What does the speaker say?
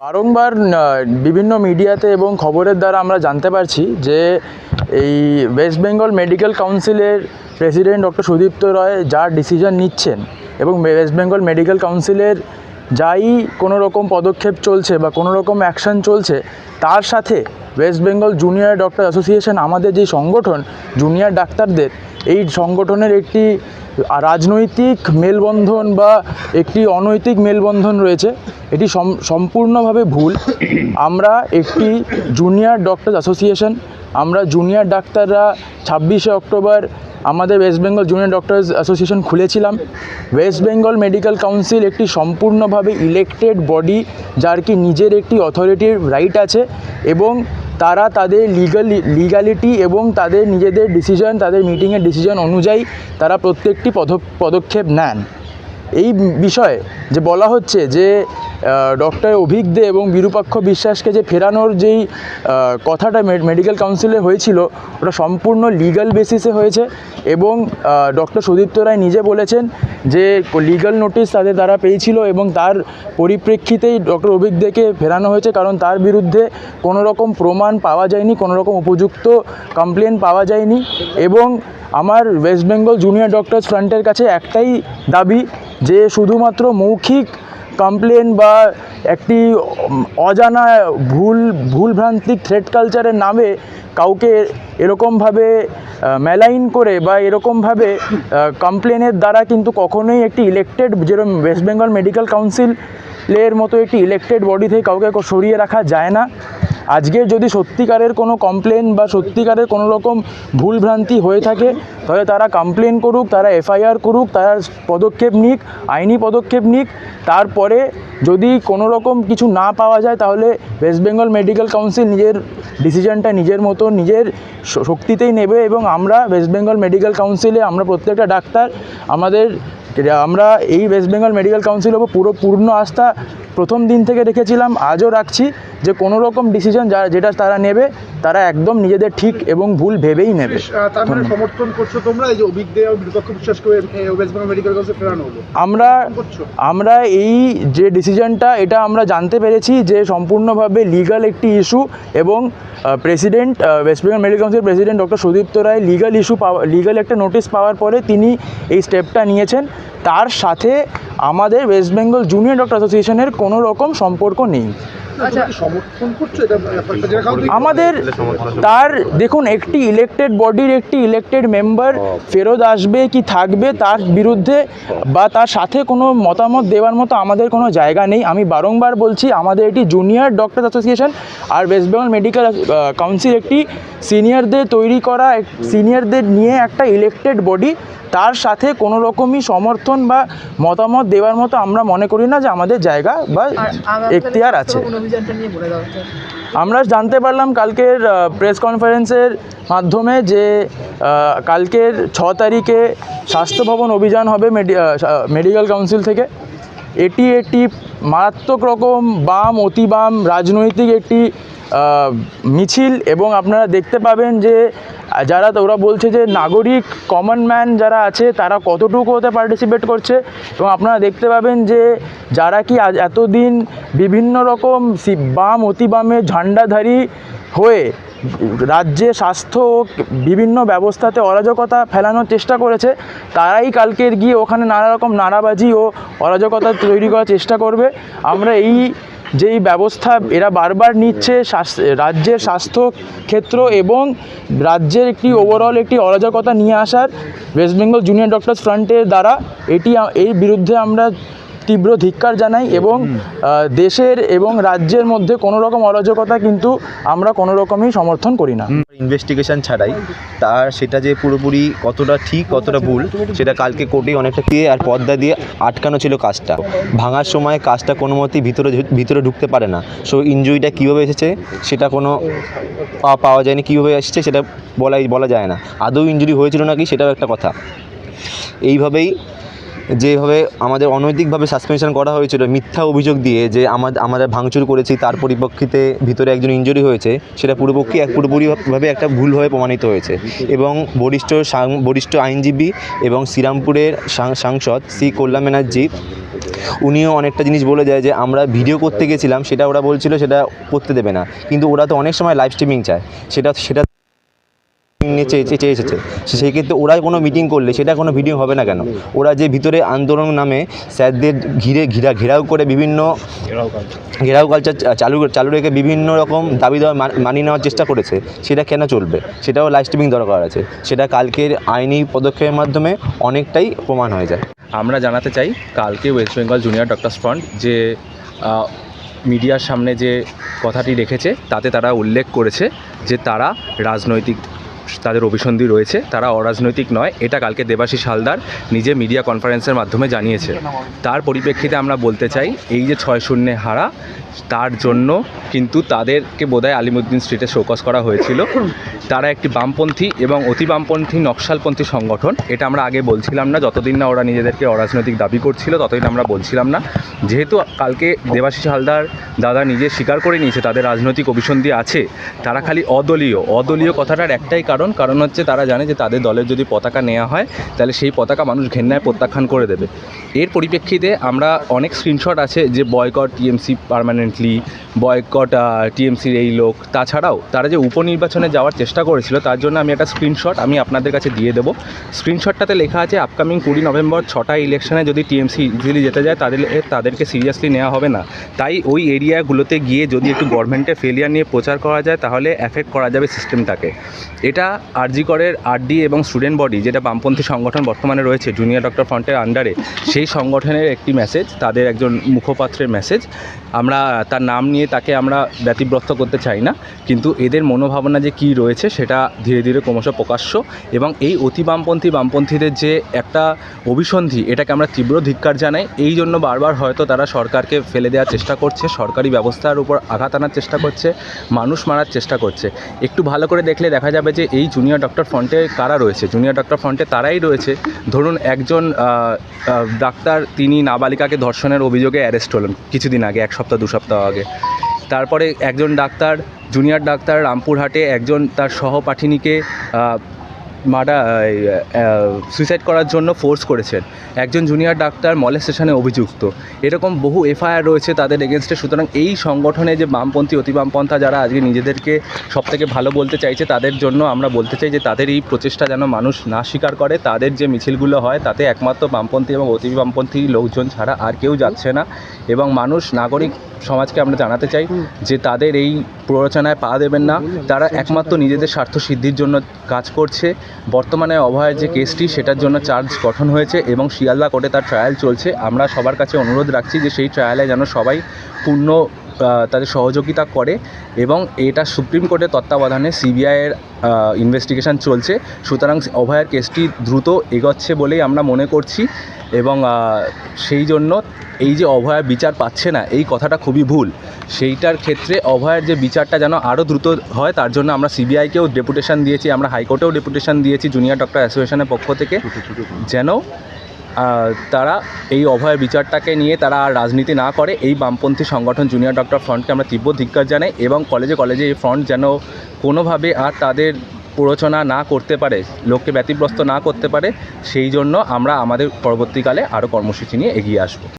বারংবার বিভিন্ন মিডিয়াতে এবং খবরের দ্বারা আমরা জানতে পারছি যে এই ওয়েস্ট বেঙ্গল মেডিকেল কাউন্সিলের প্রেসিডেন্ট ডক্টর সুদীপ্ত রায় যা ডিসিশন নিচ্ছেন এবং ওয়েস্ট বেঙ্গল মেডিকেল কাউন্সিলের যাই কোনো রকম পদক্ষেপ চলছে বা কোনো রকম অ্যাকশন চলছে, তার সাথে West Bengal junior doctor association আমাদের যে সংগঠন জুনিয়র ডাক্তারদের, এই সংগঠনের একটি রাজনৈতিক মেলবন্ধন বা একটি অনৈতিক মেলবন্ধন রয়েছে, এটি সম- সম্পূর্ণভাবে ভুল। আমরা একটি জুনিয়র ডক্টর অ্যাসোসিয়েশন, আমরা জুনিয়র ডাক্তাররা ছাব্বিশে অক্টোবর আমাদের West Bengal junior doctors association খুলেছিলাম। ওয়েস্ট বেঙ্গল মেডিকেল কাউন্সিল একটি সম্পূর্ণভাবে ইলেকটেড বডি যার কি নিজের একটি অথরিটির রাইট আছে এবং তারা তাদের লিগাল লিগ্যালিটি এবং তাদের নিজেদের ডিসিশন তাদের মিটিংয়ের ডিসিশন অনুযায়ী তারা প্রত্যেকটি পদ- পদক্ষেপ নেন। এই বিষয়ে যে বলা হচ্ছে যে ডক্টর অভিক দে এবং বিরূপাক্ষ বিশ্বাসকে যে ফেরানোর যেই কথাটা মেডিকেল কাউন্সিলে হয়েছিল, ওটা সম্পূর্ণ লিগ্যাল বেসিসে হয়েছে এবং ডক্টর সুদীপ্ত রায় নিজে বলেছেন যে লিগ্যাল নোটিশ তাদের দ্বারা পেয়েছিল এবং তার পরিপ্রেক্ষিতেই ডক্টর অভিক দেকে ফেরানো হয়েছে কারণ তার বিরুদ্ধে কোনো রকম প্রমাণ পাওয়া যায়নি কোনো রকম উপযুক্ত কমপ্লেন পাওয়া যায়নি এবং আমার ওয়েস্ট বেঙ্গল জুনিয়র ডক্টরস ফ্রন্টের কাছে একটাই দাবি যে শুধুমাত্র মৌখিক কমপ্লেন বা একটি অজানা ভুল, ভুলভ্রান্তিক থ্রেড কালচারের নামে কাউকে এরকমভাবে মেলাইন করে বা এরকমভাবে কমপ্লেনের দ্বারা কিন্তু কখনোই একটি ইলেকটেড যেরকম ওয়েস্ট বেঙ্গল মেডিকেল কাউন্সিলের মতো একটি ইলেকটেড বডি থেকে কাউকে সরিয়ে রাখা যায় না। আজকে যদি সত্যিকারের কোনো কমপ্লেন বা সত্যিকারের কোনো রকম ভুলভ্রান্তি হয়ে থাকে, তাহলে তারা কমপ্লেন করুক, তারা এফআইআর করুক, তারা পদক্ষেপ নিক, আইনি পদক্ষেপ নিক। তারপরে যদি কোনো রকম কিছু না পাওয়া যায়, তাহলে ওয়েস্ট বেঙ্গল মেডিকেল কাউন্সিল নিজের ডিসিশনটা নিজের মতো, নিজের শক্তিতেই নেবে এবং আমরা ওয়েস্ট বেঙ্গল মেডিকেল কাউন্সিলে আমরা প্রত্যেকটা ডাক্তার, আমাদের আমরা এই ওয়েস্ট বেঙ্গল মেডিকেল কাউন্সিলের ওপর পুরো পূর্ণ আস্থা প্রথম দিন থেকে রেখেছিলাম, আজও রাখছি। যে কোনো রকম ডিসিশন যা যেটা তারা নেবে তারা একদম নিজেদের ঠিক এবং ভুল ভেবেই নেবে। মানে সমর্থন করছ তোমরা? এই যে বিশ্বাস করে মেডিকেল আমরা আমরা এই যে ডিসিশনটা এটা আমরা জানতে পেরেছি যে সম্পূর্ণভাবে লিগাল একটি ইস্যু এবং president West Bengal medical council president doctor Sudipta Roy legal issue পাওয়া লিগাল একটা নোটিশ পাওয়ার পরে তিনি এই স্টেপটা নিয়েছেন। তার সাথে আমাদের ওয়েস্ট বেঙ্গল জুনিয়র ডক্টর অ্যাসোসিয়েশনের কোনো রকম সম্পর্ক নেই। আচ্ছা। আমাদের তার দেখুন একটি ইলেকটেড বডির একটি ইলেকটেড মেম্বার ফেরত আসবে কি থাকবে তার বিরুদ্ধে বা তার সাথে কোনো মতামত দেওয়ার মতো আমাদের কোনো জায়গা নেই। আমি বারংবার বলছি আমাদের এটি জুনিয়র ডক্টর অ্যাসোসিয়েশন আর ওয়েস্ট বেঙ্গল মেডিকেল কাউন্সিল একটি সিনিয়রদের তৈরি করা সিনিয়রদের নিয়ে একটা ইলেকটেড বডি তার সাথে কোনো রকমই সমর্থন বা মতামত দেওয়ার মতো আমরা মনে করি না যে আমাদের জায়গা বা এখতিয়ার আছে। আমরা জানতে পারলাম কালকের প্রেস কনফারেন্সের মাধ্যমে যে কালকের ছ তারিখে স্বাস্থ্য ভবন অভিযান হবে মেডিকেল কাউন্সিল থেকে এটি একটি মারাত্মক রকম বাম অতি বাম রাজনৈতিক একটি মিছিল এবং আপনারা দেখতে পাবেন যে যারা ওরা বলছে যে নাগরিক কমন ম্যান যারা আছে, তারা কতটুকু ওতে পার্টিসিপেট করছে এবং আপনারা দেখতে পাবেন যে, যারা কি আজ এতদিন বিভিন্ন রকম বাম অতি বামের ঝান্ডাধারী হয়ে রাজ্যে স্বাস্থ্য বিভিন্ন ব্যবস্থাতে অরাজকতা ফেলানোর চেষ্টা করেছে, তারাই কালকের গিয়ে ওখানে নানা রকম নারাবাজি ও অরাজকতা তৈরি করার চেষ্টা করবে। আমরা এই যেই ব্যবস্থা এরা বারবার নিচ্ছে রাজ্যের স্বাস্থ্য ক্ষেত্র এবং রাজ্যের একটি ওভারঅল একটি অরাজকতা নিয়ে আসার ওয়েস্ট বেঙ্গল জুনিয়র ডক্টরস ফ্রন্টের দ্বারা এটি এই বিরুদ্ধে আমরা তীব্র ধিক্কার জানাই এবং দেশের এবং রাজ্যের মধ্যে কোনো রকম অরাজকতা কিন্তু আমরা কোনো রকমই সমর্থন করি না। ইনভেস্টিগেশন ছাড়াই তার সেটা যে পুরোপুরি কতটা ঠিক কতটা ভুল সেটা কালকে কোর্টে অনেকটা দিয়ে আর পর্দা দিয়ে আটকানো ছিল কাজটা। ভাঙার সময় কাজটা কোনো মতেই ভিতরে ভিতরে ঢুকতে পারে না। সো ইনজুরিটা কীভাবে এসেছে সেটা কোনো পাওয়া যায়নি। কীভাবে এসেছে সেটা বলাই বলা যায় না। আদৌ ইনজুরি হয়েছিল নাকি সেটাও একটা কথা। এইভাবেই যেভাবে আমাদের অনৈতিকভাবে সাসপেনশন করা হয়েছিল, মিথ্যা অভিযোগ দিয়ে যে আমাদের আমরা ভাঙচুর করেছি, তার পরিপ্রেক্ষিতে ভিতরে একজন ইঞ্জুরি হয়েছে, সেটা পুরোপক্ষে এক পুরোপুরিভাবে একটা ভুল হয়ে প্রমাণিত হয়েছে। এবং বরিষ্ঠ বরিষ্ঠ আইনজীবী এবং শ্রীরামপুরের সাংসদ শ্রী কল্যাণ ব্যানার্জি, উনিও অনেকটা জিনিস বলে যায় যে, আমরা ভিডিও করতে গেছিলাম, সেটা ওরা বলছিল, সেটা করতে দেবে না। কিন্তু ওরা তো অনেক সময় লাইভ স্ট্রিমিং চায়। সেটা সেটা নিয়ে চেয়ে এসেছে। সেই ক্ষেত্রে ওরা কোনো মিটিং করলে সেটা কোনো ভিডিও হবে না কেন? ওরা যে ভিতরে আন্দোলন নামে স্যারদের ঘিরে ঘিরা ঘেরাও করে বিভিন্ন ঘেরাও কালচার চালু চালু রেখে বিভিন্ন রকম দাবি দেওয়া মান- মানিয়ে নেওয়ার চেষ্টা করেছে সেটা কেন চলবে? সেটাও লাইভ স্ট্রিমিং দরকার আছে। সেটা কালকের আইনি পদক্ষেপের মাধ্যমে অনেকটাই প্রমাণ হয়ে যায়। আমরা জানাতে চাই কালকে West Bengal junior doctors front যে মিডিয়ার সামনে যে কথাটি রেখেছে তাতে তারা উল্লেখ করেছে যে তারা রাজনৈতিক তাদের অভিসন্ধি রয়েছে। তারা অরাজনৈতিক নয়। এটা কালকে দেবাশিস হালদার নিজে মিডিয়া কনফারেন্সের মাধ্যমে জানিয়েছে। তার পরিপ্রেক্ষিতে আমরা বলতে চাই, এই যে ছয় শূন্যে হারা, তার জন্য কিন্তু তাদেরকে বোধহয় আলিমুদ্দিন স্ট্রিটে শোকস করা হয়েছিল। তারা একটি বামপন্থী এবং অতি বামপন্থী নকশালপন্থী সংগঠন। এটা আমরা আগে বলছিলাম না, যতদিন না ওরা নিজেদেরকে অরাজনৈতিক দাবি করছিল, ততদিন আমরা বলছিলাম না। যেহেতু কালকে দেবাশিস হালদার দাদা নিজে স্বীকার করে নিয়েছে, তাদের রাজনৈতিক অভিসন্ধি আছে, তারা খালি অদলীয় অদলীয় কথাটার একটাই কারণ কারণ কারণ হচ্ছে তারা জানে যে তাদের দলের যদি পতাকা নেওয়া হয়, তাহলে সেই পতাকা মানুষ ঘেন্নায় প্রত্যাখ্যান করে দেবে। এর পরিপ্রেক্ষিতে আমরা অনেক স্ক্রিনশট আছে যে বয়কট টিএমসি পার্মানেন্টলি বয়কট টিএমসির এই লোক। তাছাড়াও তারা যে উপনির্বাচনে যাওয়ার চেষ্টা করেছিল, তার জন্য আমি একটা স্ক্রিনশট আমি আপনাদের কাছে দিয়ে দেবো। স্ক্রিনশটটাতে লেখা আছে আপকামিং কুড়ি নভেম্বর ছটা ইলেকশনে যদি টিএমসি ইজিলি যেতে যায়, তাদের তাদেরকে সিরিয়াসলি নেওয়া হবে না। তাই ওই এরিয়াগুলোতে গিয়ে যদি একটু গভর্নমেন্টের ফেলিয়ার নিয়ে প্রচার করা যায়, তাহলে অ্যাফেক্ট করা যাবে সিস্টেমটাকে এটা আরজি করের আরডি এবং স্টুডেন্ট বডি যেটা বামপন্থী সংগঠন বর্তমানে রয়েছে জুনিয়র ডক্টর ফ্রন্টের আন্ডারে সেই সংগঠনের একটি মেসেজ তাদের একজন মুখপাত্রের মেসেজ আমরা, তার নাম নিয়ে তাকে আমরা ব্যতিব্রস্ত করতে চাই না, কিন্তু এদের মনোভাবনা যে কী রয়েছে সেটা ধীরে ধীরে ক্রমশ প্রকাশ্য এবং এই অতি বামপন্থী বামপন্থীদের যে একটা অভিসন্ধি, এটাকে আমরা তীব্র ধিক্কার জানাই। এই জন্য বারবার হয়তো তারা সরকারকে ফেলে দেওয়ার চেষ্টা করছে, সরকারি ব্যবস্থার উপর আঘাত আনার চেষ্টা করছে, মানুষ মারার চেষ্টা করছে। একটু ভালো করে দেখলে দেখা যাবে যে এই জুনিয়র ডক্টর ফ্রন্টে কারা রয়েছে? জুনিয়র ডক্টর ফ্রন্টে তারাই রয়েছে। ধরুন একজন ডাক্তার, তিনি নাবালিকাকে ধর্ষণের অভিযোগে অ্যারেস্ট হলেন কিছুদিন আগে, এক সপ্তাহ, দু সপ্তাহ আগে। তারপরে একজন ডাক্তার জুনিয়র ডাক্তার রামপুরহাটে একজন তার সহপাঠিনীকে মার্ডার সুইসাইড করার জন্য ফোর্স করেছেন। একজন জুনিয়র ডাক্তার মলেস্টেশনে অভিযুক্ত। এরকম বহু এফআইআর রয়েছে তাদের এগেনস্টে সুতরাং এই সংগঠনে যে বামপন্থী অতি বামপন্থা যারা আজকে নিজেদেরকে সবথেকে ভালো বলতে চাইছে, তাদের জন্য আমরা বলতে চাই যে তাদের এই প্রচেষ্টা যেন মানুষ না স্বীকার করে। তাদের যে মিছিলগুলো হয়, তাতে একমাত্র বামপন্থী এবং অতি বামপন্থী লোকজন ছাড়া আর কেউ যাচ্ছে না। এবং মানুষ, নাগরিক সমাজকে আমরা জানাতে চাই যে তাদের এই প্ররোচনায় পা দেবেন না। তারা একমাত্র নিজেদের স্বার্থ সিদ্ধির জন্য কাজ করছে। বর্তমানে অভয়ের যে কেসটি সেটার জন্য চার্জ গঠন হয়েছে এবং শিয়ালদা কোর্টে তার ট্রায়াল চলছে। আমরা সবার কাছে অনুরোধ রাখছি যে সেই ট্রায়ালে যেন সবাই পূর্ণ তাদের সহযোগিতা করে এবং এটা সুপ্রিম কোর্টের তত্ত্বাবধানে সিবিআইয়ের ইনভেস্টিগেশন চলছে। সুতরাং অভয়ের কেসটি দ্রুত এগোচ্ছে বলেই আমরা মনে করছি এবং সেই জন্য এই যে অভয়া বিচার পাচ্ছে না এই কথাটা খুবই ভুল। সেইটার ক্ষেত্রে অভয়ের যে বিচারটা যেন আরও দ্রুত হয় তার জন্য আমরা সিবিআইকেও ডেপুটেশন দিয়েছি আমরা হাইকোর্টেও ডেপুটেশন দিয়েছি জুনিয়র ডক্টর অ্যাসোসিয়েশনের পক্ষ থেকে যেন তারা এই অভয় বিচারটাকে নিয়ে তারা আর রাজনীতি না করে, এই বামপন্থী সংগঠন জুনিয়র ডক্টর ফ্রন্টকে আমরা তীব্র ধিক্কার জানাই এবং কলেজে কলেজে এই ফ্রন্ট যেন কোনোভাবে আর তাদের প্ররোচনা না করতে পারে, লোককে ব্যতিগ্রস্ত না করতে পারে, সেই জন্য আমরা আমাদের পরবর্তীকালে আরও কর্মসূচি নিয়ে এগিয়ে আসব।